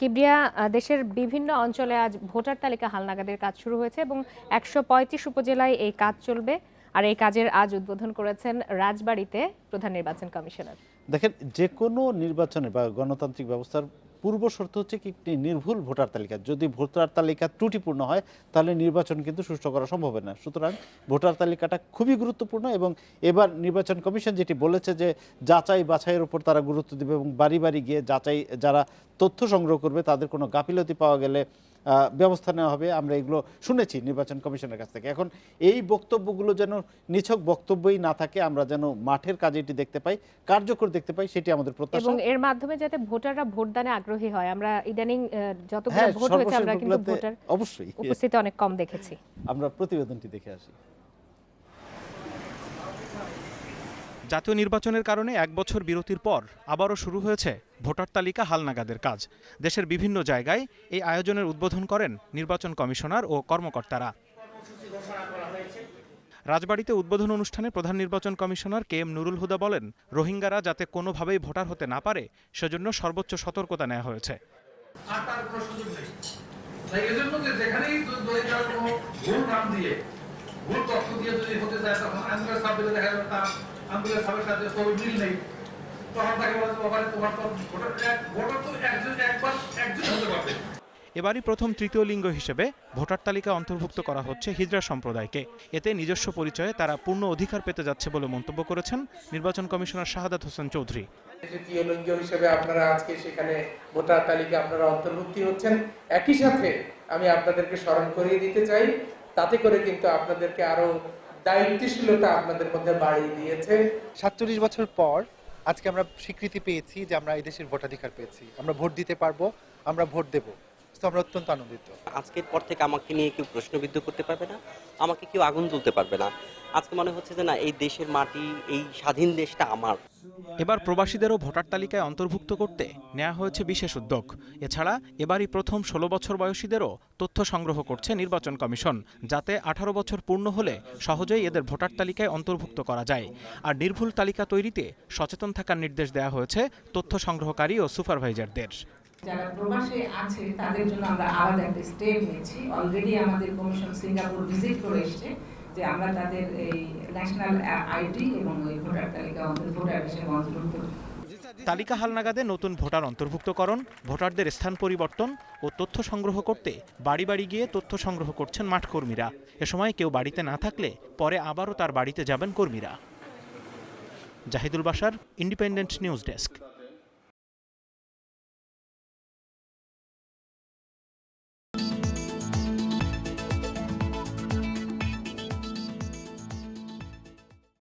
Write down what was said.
কিবরিয়া দেশের বিভিন্ন অঞ্চলে আজ ভোটার তালিকা হালনাগাদের কাজ শুরু হয়েছে এবং একশো পঁয়ত্রিশ উপজেলায় এই কাজ চলবে। আর এই কাজের আজ উদ্বোধন করেছেন রাজবাড়িতে প্রধান নির্বাচন কমিশনার। দেখেন, যে কোনো নির্বাচনে বা গণতান্ত্রিক ব্যবস্থার পূর্ব শর্ত হচ্ছে কি, একটি নির্ভুল ভোটার তালিকা। যদি ভোটার তালিকা ত্রুটিপূর্ণ হয়, তাহলে নির্বাচন কিন্তু সুষ্ঠু করা সম্ভব না। সুতরাং ভোটার তালিকাটা খুবই গুরুত্বপূর্ণ এবং এবার নির্বাচন কমিশন যেটি বলেছে যে, যাচাই বাছাইয়ের উপর তারা গুরুত্ব দেবে এবং বাড়ি বাড়ি গিয়ে যাচাই, যারা তথ্য সংগ্রহ করবে, তাদের কোনো গাফিলতি পাওয়া গেলে ব্যবস্থা নেওয়া হবে আমরা এগুলো শুনেছি নির্বাচন কমিশনের কাছ থেকে। এখন এই বক্তব্যগুলো যেন নিছক বক্তব্যই না থাকে আমরা যেন মাঠের কাজে এটি দেখতে পাই কার্যকর দেখতে পাই সেটি আমাদের প্রত্যাশা। এবং এর মাধ্যমে যাতে ভোটাররা ভোটদানে আগ্রহী হয় আমরা ইদানিং যতগুলো হ্যাঁ ভোট হয়েছে আমরা কিন্তু ভোটার অবশ্যই। উপস্থিতি অনেক কম দেখেছি। আমরা প্রতিবেদনটি দেখে আসি। জাতীয় নির্বাচনের কারণে এক বছর বিরতির পর আবারও শুরু হয়েছে ভোটার তালিকা হালনাগাদের কাজ। দেশের বিভিন্ন জায়গায় এই আয়োজনের উদ্বোধন করেন নির্বাচন কমিশনার ও কর্মকর্তারা। রাজবাড়িতে উদ্বোধন অনুষ্ঠানে প্রধান নির্বাচন commissioner K M Nurul Huda বলেন, রোহিঙ্গারা যাতে কোনোভাবেই ভোটার হতে না পারে, সেজন্য সর্বোচ্চ সতর্কতা নেওয়া হয়েছে। ভুল তথ্য দিয়ে যদি হতে যায় তখন দেখা যাবে তার সাথে কোনো মিল নেই। তখন তাকে বলা তোমার তো ভোটার ভোটার তো একজন একবার একজন হতে পারবে। এবারই প্রথম তৃতীয় লিঙ্গ হিসেবে ভোটার তালিকা অন্তর্ভুক্ত করা হচ্ছে হিজড়া সম্প্রদায়কে। এতে নিজস্ব পরিচয়ে তারা পূর্ণ অধিকার পেতে যাচ্ছে বলে মন্তব্য করেছেন নির্বাচন কমিশনার শাহাদাত হোসেন চৌধুরী। তৃতীয় লিঙ্গ হিসেবে আপনারা আজকে সেখানে ভোটার তালিকা আপনারা অন্তর্ভুক্তি হচ্ছেন। একই সাথে আমি আপনাদেরকে স্মরণ করিয়ে দিতে চাই তাতে করে কিন্তু আপনাদেরকে আরও দায়িত্বশীলতা আপনাদের মধ্যে বাড়িয়ে দিয়েছে। সাতচল্লিশ বছর পর আজকে আমরা স্বীকৃতি পেয়েছি যে আমরা এদেশের দেশের ভোটাধিকার পেয়েছি। আমরা ভোট দিতে পারব, আমরা ভোট দেবো। তো আমরা অত্যন্ত আনন্দিত। আজকের পর থেকে আমাকে নিয়ে কেউ প্রশ্নবিদ্ধ করতে পারবে না, আমাকে কেউ আগুন তুলতে পারবে না। আজকে মনে হচ্ছে যে না এই দেশের মাটি এই স্বাধীন দেশটা আমার। এবার প্রবাসীদেরও ভোটার তালিকায় অন্তর্ভুক্ত করতে নেওয়া হয়েছে বিশেষ উদ্যোগ। এছাড়া এবারই প্রথম ষোলো বছর বয়সীদেরও তথ্য সংগ্রহ করছে নির্বাচন কমিশন যাতে আঠারো বছর পূর্ণ হলে সহজেই এদের ভোটার তালিকায় অন্তর্ভুক্ত করা যায়। আর নির্ভুল তালিকা তৈরিতে সচেতন থাকার নির্দেশ দেওয়া হয়েছে তথ্য সংগ্রহকারী ও সুপারভাইজারদের। যারা প্রবাসে আছে তাদের জন্য আমরা আলাদা একটা স্টেপ নিয়েছি। অলরেডি আমাদের কমিশন সিঙ্গাপুর ভিজিট করে এসেছে। যে আমরা তাদের এই ন্যাশনাল আইডি এবং ওই ভোটার তালিকা ভোটার হিসেবে অন্তর্ভুক্ত তালিকা হালনাগাদে নতুন ভোটার অন্তর্ভুক্তকরণ, ভোটারদের স্থান পরিবর্তন ও তথ্য সংগ্রহ করতে বাড়ি বাড়ি গিয়ে তথ্য সংগ্রহ করছেন মাঠ কর্মীরা এ সময় কেউ বাড়িতে না থাকলে পরে আবারও তার বাড়িতে যাবেন কর্মীরা। জাহিদুল বাসার ইন্ডিপেন্ডেন্ট নিউজ ডেস্ক